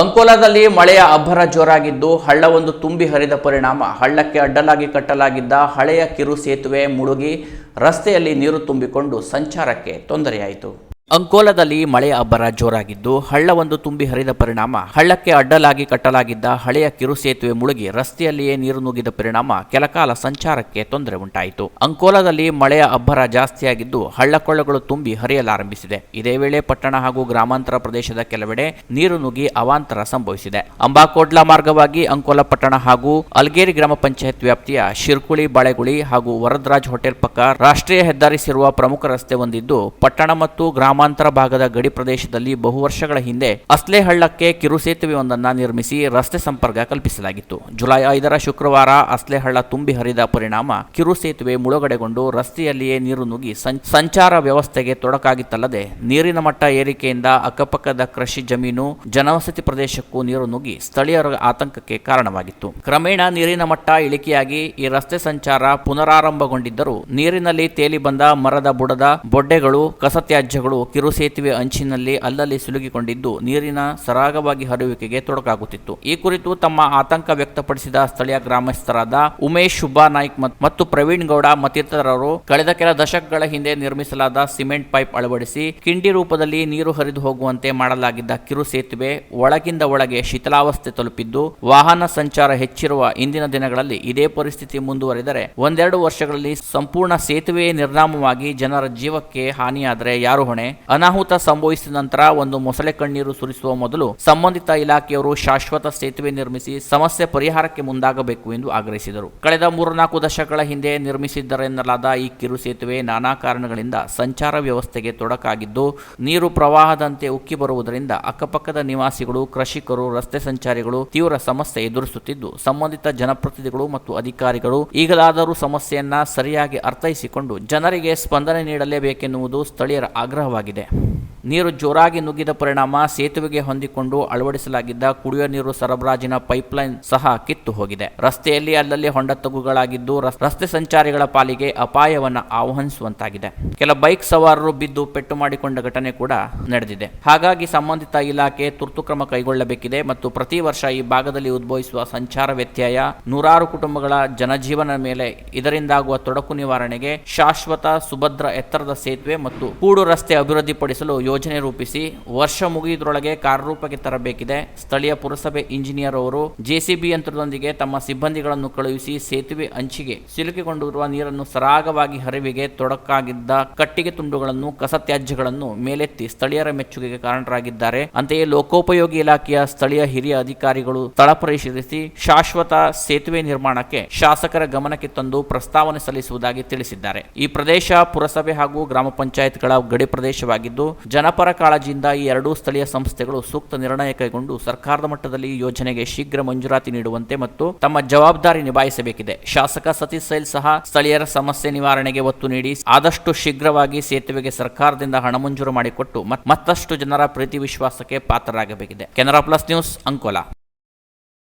ಅಂಕೋಲಾದಲ್ಲಿ ಮಳೆಯ ಅಬ್ಬರ ಜೋರಾಗಿದ್ದು ಹಳ್ಳವೊಂದು ತುಂಬಿ ಹರಿದ ಪರಿಣಾಮ. ಹಳ್ಳಕ್ಕೆ ಅಡ್ಡಲಾಗಿ ಕಟ್ಟಲಾಗಿದ್ದ ಹಳೆಯ ಕಿರು ಸೇತುವೆ ಮುಳುಗಿ ರಸ್ತೆಯಲ್ಲಿ ನೀರು ತುಂಬಿಕೊಂಡು ಸಂಚಾರಕ್ಕೆ ತೊಂದರೆಯಾಯಿತು. ಅಂಕೋಲದಲ್ಲಿ ಮಳೆಯ ಅಬ್ಬರ ಜೋರಾಗಿದ್ದು ಹಳ್ಳವೊಂದು ತುಂಬಿ ಹರಿದ ಪರಿಣಾಮ. ಹಳ್ಳಕ್ಕೆ ಅಡ್ಡಲಾಗಿ ಕಟ್ಟಲಾಗಿದ್ದ ಹಳೆಯ ಕಿರು ಸೇತುವೆ ಮುಳುಗಿ ರಸ್ತೆಯಲ್ಲಿಯೇ ನೀರು ನುಗ್ಗಿದ ಪರಿಣಾಮ ಕೆಲಕಾಲ ಸಂಚಾರಕ್ಕೆ ತೊಂದರೆ ಉಂಟಾಯಿತು. ಅಂಕೋಲದಲ್ಲಿ ಮಳೆಯ ಅಬ್ಬರ ಜಾಸ್ತಿಯಾಗಿದ್ದು ಹಳ್ಳಕೊಳ್ಳಗಳು ತುಂಬಿ ಹರಿಯಲಾರಂಭಿಸಿದೆ. ಇದೇ ವೇಳೆ ಪಟ್ಟಣ ಹಾಗೂ ಗ್ರಾಮಾಂತರ ಪ್ರದೇಶದ ಕೆಲವೆಡೆ ನೀರು ನುಗ್ಗಿ ಅವಾಂತರ ಸಂಭವಿಸಿದೆ. ಅಂಬಾಕೋಡ್ಲಾ ಮಾರ್ಗವಾಗಿ ಅಂಕೋಲ ಪಟ್ಟಣ ಹಾಗೂ ಅಲ್ಗೇರಿ ಗ್ರಾಮ ಪಂಚಾಯತ್ ವ್ಯಾಪ್ತಿಯ ಶಿರ್ಕುಳಿ, ಬಾಳೆಗುಳಿ ಹಾಗೂ ವರದರಾಜ್ ಹೋಟೆಲ್ ಪಕ್ಕ ರಾಷ್ಟ್ರೀಯ ಹೆದ್ದಾರಿ ಸೇರುವ ಪ್ರಮುಖ ರಸ್ತೆ ಹೊಂದಿದ್ದು ಪಟ್ಟಣ ಮತ್ತು ಗ್ರಾಮಾಂತರ ಭಾಗದ ಗಡಿ ಪ್ರದೇಶದಲ್ಲಿ ಬಹು ವರ್ಷಗಳ ಹಿಂದೆ ಅಸ್ಲೆಹಳ್ಳಕ್ಕೆ ಕಿರು ಸೇತುವೆಯೊಂದನ್ನು ನಿರ್ಮಿಸಿ ರಸ್ತೆ ಸಂಪರ್ಕ ಕಲ್ಪಿಸಲಾಗಿತ್ತು. ಜುಲೈ ಐದರ ಶುಕ್ರವಾರ ಅಸ್ಲೆಹಳ್ಳ ತುಂಬಿ ಹರಿದ ಪರಿಣಾಮ ಕಿರು ಸೇತುವೆ ಮುಳುಗಡೆಗೊಂಡು ರಸ್ತೆಯಲ್ಲಿಯೇ ನೀರು ನುಗ್ಗಿ ಸಂಚಾರ ವ್ಯವಸ್ಥೆಗೆ ತೊಡಕಾಗಿತ್ತಲ್ಲದೆ ನೀರಿನ ಮಟ್ಟ ಏರಿಕೆಯಿಂದ ಅಕ್ಕಪಕ್ಕದ ಕೃಷಿ ಜಮೀನು, ಜನವಸತಿ ಪ್ರದೇಶಕ್ಕೂ ನೀರು ನುಗ್ಗಿ ಸ್ಥಳೀಯರ ಆತಂಕಕ್ಕೆ ಕಾರಣವಾಗಿತ್ತು. ಕ್ರಮೇಣ ನೀರಿನ ಮಟ್ಟ ಇಳಿಕೆಯಾಗಿ ಈ ರಸ್ತೆ ಸಂಚಾರ ಪುನರಾರಂಭಗೊಂಡಿದ್ದರೂ ನೀರಿನಲ್ಲಿ ತೇಲಿ ಬಂದ ಮರದ ಬುಡದ ಬೊಡ್ಡೆಗಳು, ಕಸತ್ಯಾಜ್ಯಗಳು ಕಿರು ಸೇತುವೆ ಅಂಚಿನಲ್ಲಿ ಅಲ್ಲಲ್ಲಿ ಸಿಲುಕಿಕೊಂಡಿದ್ದು ನೀರಿನ ಸರಾಗವಾಗಿ ಹರಿಯುವಿಕೆಗೆ ತೊಡಕಾಗುತ್ತಿತ್ತು. ಈ ಕುರಿತು ತಮ್ಮ ಆತಂಕ ವ್ಯಕ್ತಪಡಿಸಿದ ಸ್ಥಳೀಯ ಗ್ರಾಮಸ್ಥರಾದ ಉಮೇಶ್ ಶುಭಾ ನಾಯ್ಕ್ ಮತ್ತು ಪ್ರವೀಣ್ ಗೌಡ ಮತ್ತಿತರರು ಕಳೆದ ಕೆಲ ದಶಕಗಳ ಹಿಂದೆ ನಿರ್ಮಿಸಲಾದ ಸಿಮೆಂಟ್ ಪೈಪ್ ಅಳವಡಿಸಿ ಕಿಂಡಿ ರೂಪದಲ್ಲಿ ನೀರು ಹರಿದು ಹೋಗುವಂತೆ ಮಾಡಲಾಗಿದ್ದ ಕಿರು ಸೇತುವೆ ಒಳಗಿಂದ ಒಳಗೆ ಶಿಥಿಲಾವಸ್ಥೆ ತಲುಪಿದ್ದು, ವಾಹನ ಸಂಚಾರ ಹೆಚ್ಚಿರುವ ಇಂದಿನ ದಿನಗಳಲ್ಲಿ ಇದೇ ಪರಿಸ್ಥಿತಿ ಮುಂದುವರಿದರೆ ಒಂದೆರಡು ವರ್ಷಗಳಲ್ಲಿ ಸಂಪೂರ್ಣ ಸೇತುವೆಯೇ ನಿರ್ನಾಮವಾಗಿ ಜನರ ಜೀವಕ್ಕೆ ಹಾನಿಯಾದರೆ ಯಾರು ಹೊಣೆ? ಅನಾಹುತ ಸಂಭವಿಸಿದ ನಂತರ ಒಂದು ಮೊಸಳೆ ಕಣ್ಣೀರು ಸುರಿಸುವ ಮೊದಲು ಸಂಬಂಧಿತ ಇಲಾಖೆಯವರು ಶಾಶ್ವತ ಸೇತುವೆ ನಿರ್ಮಿಸಿ ಸಮಸ್ಯೆ ಪರಿಹಾರಕ್ಕೆ ಮುಂದಾಗಬೇಕು ಎಂದು ಆಗ್ರಹಿಸಿದರು. ಕಳೆದ ಮೂರ್ನಾಲ್ಕು ದಶಕಗಳ ಹಿಂದೆ ನಿರ್ಮಿಸಿದ್ದರೆನ್ನಲಾದ ಈ ಕಿರು ಸೇತುವೆ ನಾನಾ ಕಾರಣಗಳಿಂದ ಸಂಚಾರ ವ್ಯವಸ್ಥೆಗೆ ತೊಡಕಾಗಿದ್ದು, ನೀರು ಪ್ರವಾಹದಂತೆ ಉಕ್ಕಿ ಬರುವುದರಿಂದ ಅಕ್ಕಪಕ್ಕದ ನಿವಾಸಿಗಳು, ಕೃಷಿಕರು, ರಸ್ತೆ ಸಂಚಾರಿಗಳು ತೀವ್ರ ಸಮಸ್ಯೆ ಎದುರಿಸುತ್ತಿದ್ದು, ಸಂಬಂಧಿತ ಜನಪ್ರತಿನಿಧಿಗಳು ಮತ್ತು ಅಧಿಕಾರಿಗಳು ಈಗಲಾದರೂ ಸಮಸ್ಯೆಯನ್ನ ಸರಿಯಾಗಿ ಅರ್ಥೈಸಿಕೊಂಡು ಜನರಿಗೆ ಸ್ಪಂದನೆ ನೀಡಲೇಬೇಕೆನ್ನುವುದು ಸ್ಥಳೀಯರ ಆಗ್ರಹವಾಗಿದೆ. ವಿಷಯವಾಗಿದೆ ನೀರು ಜೋರಾಗಿ ನುಗ್ಗಿದ ಪರಿಣಾಮ ಸೇತುವೆಗೆ ಹೊಂದಿಕೊಂಡು ಅಳವಡಿಸಲಾಗಿದ್ದ ಕುಡಿಯುವ ನೀರು ಸರಬರಾಜಿನ ಪೈಪ್ಲೈನ್ ಸಹ ಕಿತ್ತು ಹೋಗಿದೆ. ರಸ್ತೆಯಲ್ಲಿ ಅಲ್ಲಲ್ಲಿ ಹೊಂಡ ತಗ್ಗುಗಳಾಗಿದ್ದು ರಸ್ತೆ ಸಂಚಾರಿಗಳ ಪಾಲಿಗೆ ಅಪಾಯವನ್ನು ಆಹ್ವಾನಿಸುವಂತಾಗಿದೆ. ಕೆಲ ಬೈಕ್ ಸವಾರರು ಬಿದ್ದು ಪೆಟ್ಟು ಮಾಡಿಕೊಂಡ ಘಟನೆ ಕೂಡ ನಡೆದಿದೆ. ಹಾಗಾಗಿ ಸಂಬಂಧಿತ ಇಲಾಖೆ ತುರ್ತು ಕ್ರಮ ಕೈಗೊಳ್ಳಬೇಕಿದೆ ಮತ್ತು ಪ್ರತಿ ವರ್ಷ ಈ ಭಾಗದಲ್ಲಿ ಉದ್ಭವಿಸುವ ಸಂಚಾರ ವ್ಯತ್ಯಯ ನೂರಾರು ಕುಟುಂಬಗಳ ಜನಜೀವನ ಮೇಲೆ ಇದರಿಂದಾಗುವ ತೊಡಕು ನಿವಾರಣೆಗೆ ಶಾಶ್ವತ, ಸುಭದ್ರ ಎತ್ತರದ ಸೇತುವೆ ಮತ್ತು ಕೂಡು ರಸ್ತೆ ಅಭಿವೃದ್ಧಿಪಡಿಸಲು ಯೋಜನೆ ರೂಪಿಸಿ ವರ್ಷ ಮುಗಿಯುವುದರೊಳಗೆ ಕಾರ್ಯರೂಪಕ್ಕೆ ತರಬೇಕಿದೆ. ಸ್ಥಳೀಯ ಪುರಸಭೆ ಇಂಜಿನಿಯರ್ ಅವರು ಜೆಸಿಬಿ ಯಂತ್ರದೊಂದಿಗೆ ತಮ್ಮ ಸಿಬ್ಬಂದಿಗಳನ್ನು ಕಳುಹಿಸಿ ಸೇತುವೆ ಅಂಚಿಗೆ ಸಿಲುಕಿಕೊಂಡಿರುವ ನೀರನ್ನು ಸರಾಗವಾಗಿ ಹರಿವಿಗೆ ತೊಡಕಾಗಿದ್ದ ಕಟ್ಟಿಗೆ ತುಂಡುಗಳನ್ನು ಕಸ ತ್ಯಾಜ್ಯಗಳನ್ನು ಮೇಲೆತ್ತಿ ಸ್ಥಳೀಯರ ಮೆಚ್ಚುಗೆಗೆ ಕಾರಣರಾಗಿದ್ದಾರೆ. ಅಂತೆಯೇ ಲೋಕೋಪಯೋಗಿ ಇಲಾಖೆಯ ಸ್ಥಳೀಯ ಹಿರಿಯ ಅಧಿಕಾರಿಗಳು ಸ್ಥಳ ಪರಿಶೀಲಿಸಿ ಶಾಶ್ವತ ಸೇತುವೆ ನಿರ್ಮಾಣಕ್ಕೆ ಶಾಸಕರ ಗಮನಕ್ಕೆ ತಂದು ಪ್ರಸ್ತಾವನೆ ಸಲ್ಲಿಸುವುದಾಗಿ ತಿಳಿಸಿದ್ದಾರೆ. ಈ ಪ್ರದೇಶ ಪುರಸಭೆ ಹಾಗೂ ಗ್ರಾಮ ಪಂಚಾಯತ್ಗಳ ಗಡಿ ಪ್ರದೇಶವಾಗಿದ್ದು ಜನಪರ ಕಾಳಜಿಯಿಂದ ಈ ಎರಡೂ ಸ್ಥಳೀಯ ಸಂಸ್ಥೆಗಳು ಸೂಕ್ತ ನಿರ್ಣಯ ಕೈಗೊಂಡು ಸರ್ಕಾರದ ಮಟ್ಟದಲ್ಲಿ ಯೋಜನೆಗೆ ಶೀಘ್ರ ಮಂಜೂರಾತಿ ನೀಡುವಂತೆ ಮತ್ತು ತಮ್ಮ ಜವಾಬ್ದಾರಿ ನಿಭಾಯಿಸಬೇಕಿದೆ. ಶಾಸಕ ಸತೀಶ್ ಸೈಲ್ ಸಹ ಸ್ಥಳೀಯರ ಸಮಸ್ಯೆ ನಿವಾರಣೆಗೆ ಒತ್ತು ನೀಡಿ ಆದಷ್ಟು ಶೀಘ್ರವಾಗಿ ಸೇತುವೆಗೆ ಸರ್ಕಾರದಿಂದ ಹಣ ಮಂಜೂರು ಮಾಡಿಕೊಟ್ಟು ಮತ್- ಮತ್ತಷ್ಟು ಜನರ ಪ್ರೀತಿ ವಿಶ್ವಾಸಕ್ಕೆ ಪಾತ್ರರಾಗಬೇಕಿದೆ. Canara plus news Ankola.